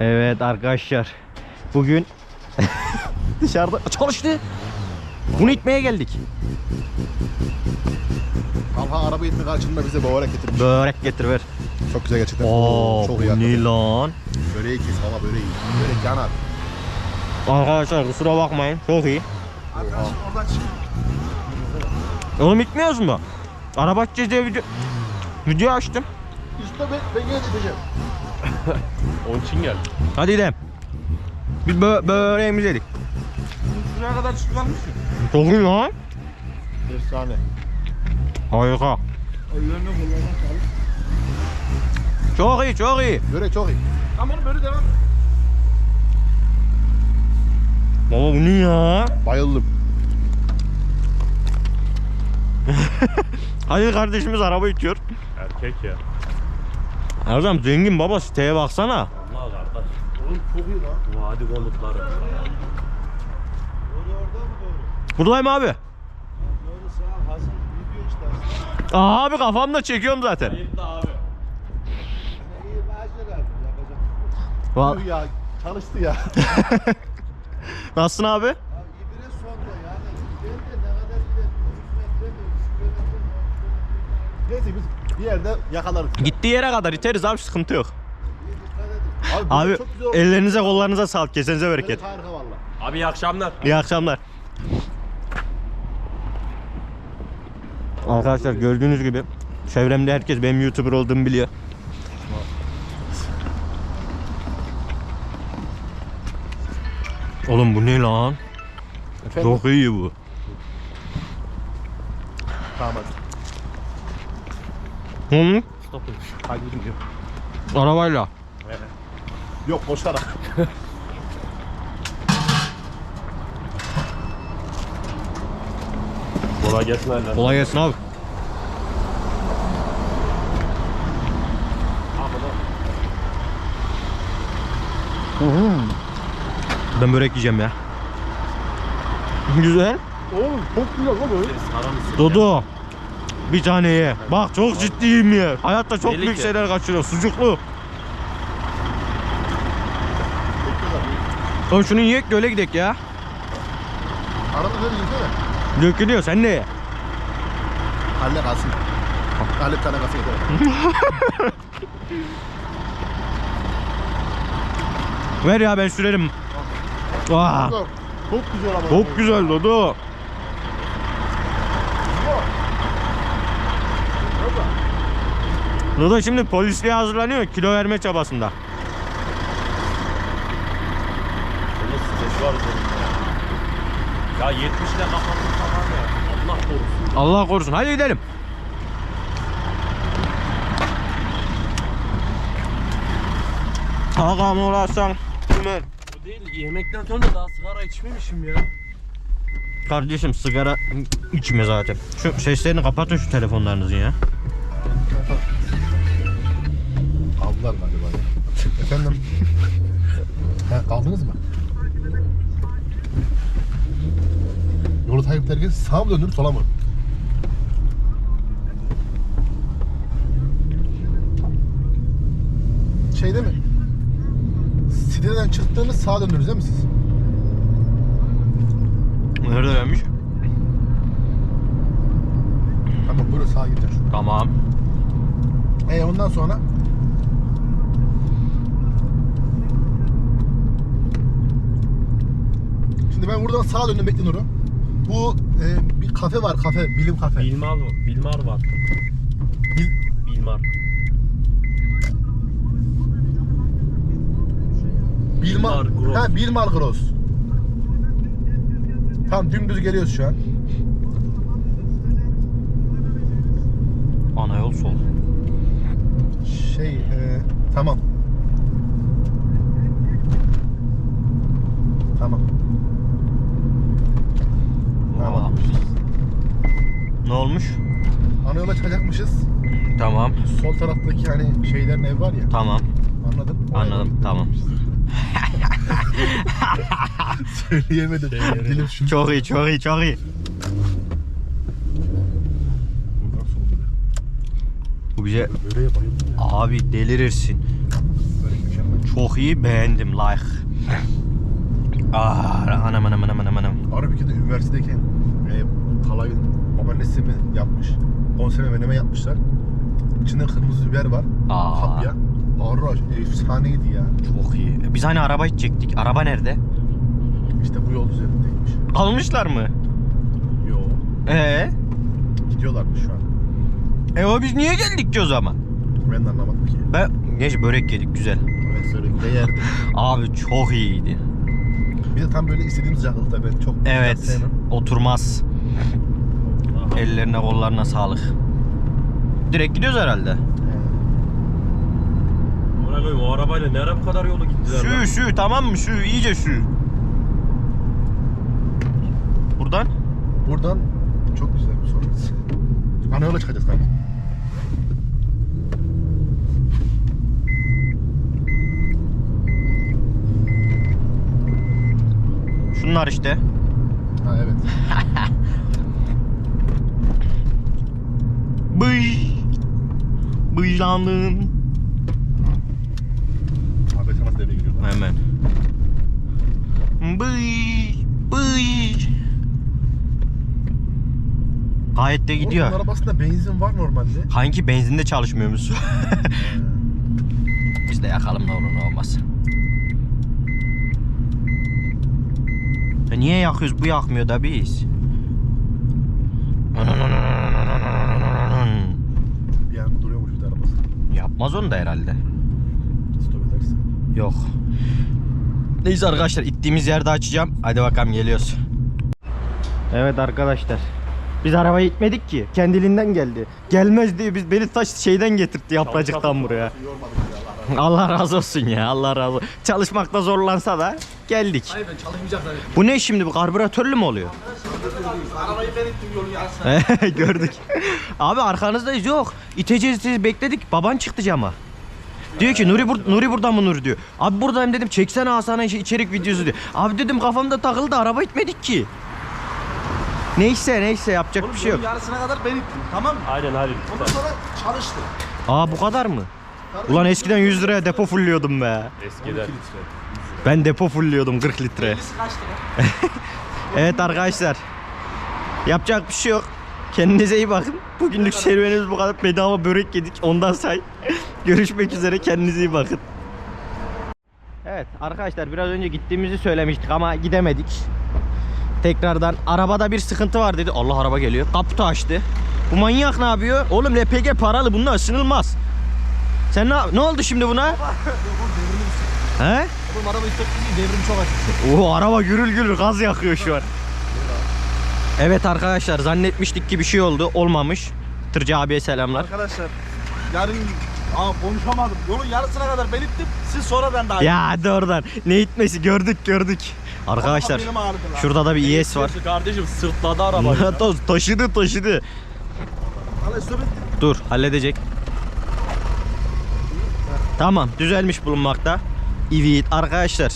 Evet arkadaşlar. Bugün dışarıda çalıştı. Bunu itmeye geldik. Talha araba itme karşılığında bize börek getirmiş. Börek getir ver. Çok güzel gerçekten. Oo, çok bu iyi. ne lan? Böreği kes baba böreği. Börek yanar. Arkadaşlar kusura bakmayın. Çok iyi. Arkadaşım oradan çık. Oğlum itmiyoruz mu? Araba açacağız diye video, video açtım. İşte ben, ben gideceğim. Onun için geldim. Hadi gidelim. Biz bö böreğimizi yedik. Şuraya kadar çıkarmışsın. Çok iyi lan. Efsane. Harika. Ellerine kullanmak lazım. Çok iyi çok iyi. Börek çok iyi. Tamam böyle devam. Baba bu ne ya? Bayıldım. Hadi kardeşimiz araba itiyor. Erkek ya. Erdem zengin baba siteye baksana. Allah kardeş. Oğlum çok iyi lan. Vadi konutları. Doğru orada mı doğru? Buradayım abi. Doğru sağ hazır video işte. Aa, abi kafamda çekiyorum zaten. Yetti abi. İyi maaşlar abi yapacak. Va- Tüh ya çalıştı ya. Nasılsın abi? Abi İbre sonda yani gider de ne kadar gider? 3 metre mi? 3 kilometre mi? Neyse biz bir yerde yakalarız. Gittiği yere kadar iteriz abi sıkıntı yok. Abi, Abi çok güzel oldu. ellerinize kollarınıza sağlık kesenize bereket. harika valla. Abi iyi akşamlar. İyi akşamlar. Arkadaşlar gördüğünüz gibi çevremde herkes benim YouTuber olduğumu biliyor. Oğlum bu ne lan? Efendim? Çok iyi bu. Tamam hadi. Hı? Stopun. Hadi gidelim. Arabayla. Yok koşarak. Kolay gelsin hala. Kolay gelsin abi. Ben börek yiyeceğim ya. Güzel. Oğlum çok güzel lan böyle. Dodo. Bir tane ye. Bak çok ciddiyim ya. Hayatta çok Deli büyük ki. şeyler kaçırıyor. Sucuklu. Oğlum şunu yiyek de öyle gidek ya. Arada böyle yiysene. Dökülüyor sen ne ye? Halle kalsın. Halle bir tane kalsın yeter. Ver ya ben sürerim. Vah. Çok güzel ama. Çok güzel Dodo. Dodo şimdi polisliğe hazırlanıyor kilo verme çabasında. Ya. Ya 70 ile kapatırsa var ya. Allah korusun. Allah korusun. Hadi gidelim. Ağam uğraşsan. Ömer. Bu değil yemekten sonra daha sigara içmemişim ya. Kardeşim sigara içme zaten. Şu seslerini kapatın şu telefonlarınızı ya. Aldılar galiba ya. Efendim? He, kaldınız mı? Yolu takip ederken sağa mı döndünüz sola mı? Şeyde mi? Siteden çıktığınız sağa döndünüz değil mi siz? Nerede vermiş? Tamam böyle sağa gideceğiz. Tamam. E ondan sonra ben buradan sağa döndüm bekle Nuru. Bu e, bir kafe var kafe bilim kafe. Bilmar mı? Bilmar var. Bil- Bilmar. Bilmar, Bilmar Gross. Ha Bilmar Gross. Tamam dümdüz geliyoruz şu an. Ana yol sol. Şey e. Tamam. Tamam. Ne olmuş? Ana yola çıkacakmışız. Tamam. Sol taraftaki hani şeylerin ev var ya. Tamam. Anladın? Anladım. Tamam. Söyleyemedim. Dilim şu. Çok iyi, çok iyi, çok iyi. Buradan sol böyle. Bu bize Böreğe bayıldım ya. abi delirirsin. Börek mükemmel. Çok iyi beğendim like. Ah anam anam anam anam anam. Arabika'da üniversitedeyken Talay'ın babaannesi mi yapmış? Konserve meneme yapmışlar. İçinde kırmızı biber var. Aa. Kapya. Araç efsaneydi ya. Çok iyi. E, Biz hani araba içecektik. Araba nerede? İşte bu yol üzerindeymiş. Almışlar mı? Yo. Ee? Gidiyorlarmış şu an. E o biz niye geldik ki o zaman? Ben de anlamadım ki. Ben neyse börek yedik güzel. Ben söyleyeyim de yerdim. Abi çok iyiydi. Bir de tam böyle istediğim sıcaklıkta ben çok Evet. sevmem. Oturmaz. Ellerine kollarına sağlık. Direkt gidiyoruz herhalde. Ona koyayım o arabayla ne ara bu kadar yolu gittiler lan? Şu şu tamam mı şu iyice şu. Buradan Buradan çok güzel bir soru. Ana yola çıkacağız tabii. şunlar işte. Ha evet. Bıy. Bıylandın. ABS nasıl devreye giriyor lan? Hemen. Bıy. Bıy. Gayet de Oğlum, gidiyor. Bunun arabasında benzin var normalde. Hangi benzinde çalışmıyormuş? Biz de yakalım ne olur ne olmaz. Ya niye yakıyoruz bu yakmıyor da biz? Bir anda duruyormuş bir de arabası. Yapmaz onu da herhalde. Stop ederse. Yok. Neyse arkadaşlar ittiğimiz yerde açacağım. Hadi bakalım geliyoruz. Evet arkadaşlar. Biz arabayı itmedik ki. Kendiliğinden geldi. Gelmez diye biz beni taş şeyden getirtti yapracıktan buraya. Allah razı olsun ya. Allah razı olsun. Çalışmakta zorlansa da geldik. Hayır ben çalışmayacak zannettim. Bu ne şimdi bu karbüratörlü mü oluyor? Arabayı ben ittim yolun yarısına. Gördük. Abi arkanızdayız yok. İteceğiz siz bekledik. Baban çıktı cama. Diyor ki Nuri, bur Nuri burada mı Nuri diyor. Abi buradayım dedim çeksene Hasan'a içerik videosu diyor. Abi dedim kafamda takıldı araba itmedik ki. Neyse neyse yapacak bir şey yok. yarısına kadar ben ittim. Tamam mı? Aynen Halil. Ondan sonra çalıştı. Aa bu kadar mı? Ulan eskiden 100 liraya depo fulliyordum be. Eskiden. Ben depo fulliyordum 40 litre. Evet arkadaşlar. Yapacak bir şey yok. Kendinize iyi bakın. Bugünlük serüvenimiz bu kadar. Bedava börek yedik. Ondan say. Görüşmek üzere. Kendinize iyi bakın. Evet arkadaşlar biraz önce gittiğimizi söylemiştik ama gidemedik. Tekrardan arabada bir sıkıntı var dedi. Allah araba geliyor. Kaputu açtı. Bu manyak ne yapıyor? Oğlum LPG paralı bununla ısınılmaz. Sen ne, ne oldu şimdi buna? He? Oğlum araba istekli devrim çok açık. Oo araba gürül gürül gaz yakıyor şu an. Evet arkadaşlar zannetmiştik ki bir şey oldu. Olmamış. Tırcı abiye selamlar. Arkadaşlar yarın Aa konuşamadım. Yolun yarısına kadar ben ittim. Siz sonradan daha Ya hadi oradan. Ne itmesi gördük gördük. Arkadaşlar şurada da bir IS var. Kardeşim sırtladı. Ta- taşıdı taşıdı. Dur halledecek. Tamam düzelmiş bulunmakta. Evet arkadaşlar.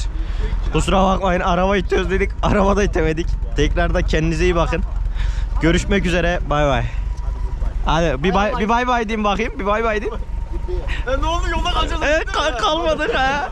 Kusura bakmayın araba itiyoruz dedik. Arabada itemedik. Tekrar da kendinize iyi bakın. Görüşmek üzere. Bay bay. Hadi bir bay bir bay bay diyeyim bakayım. Bir bay bay diyeyim. E, ne oldu yolda kalacağız. Evet kal- kalmadık ha.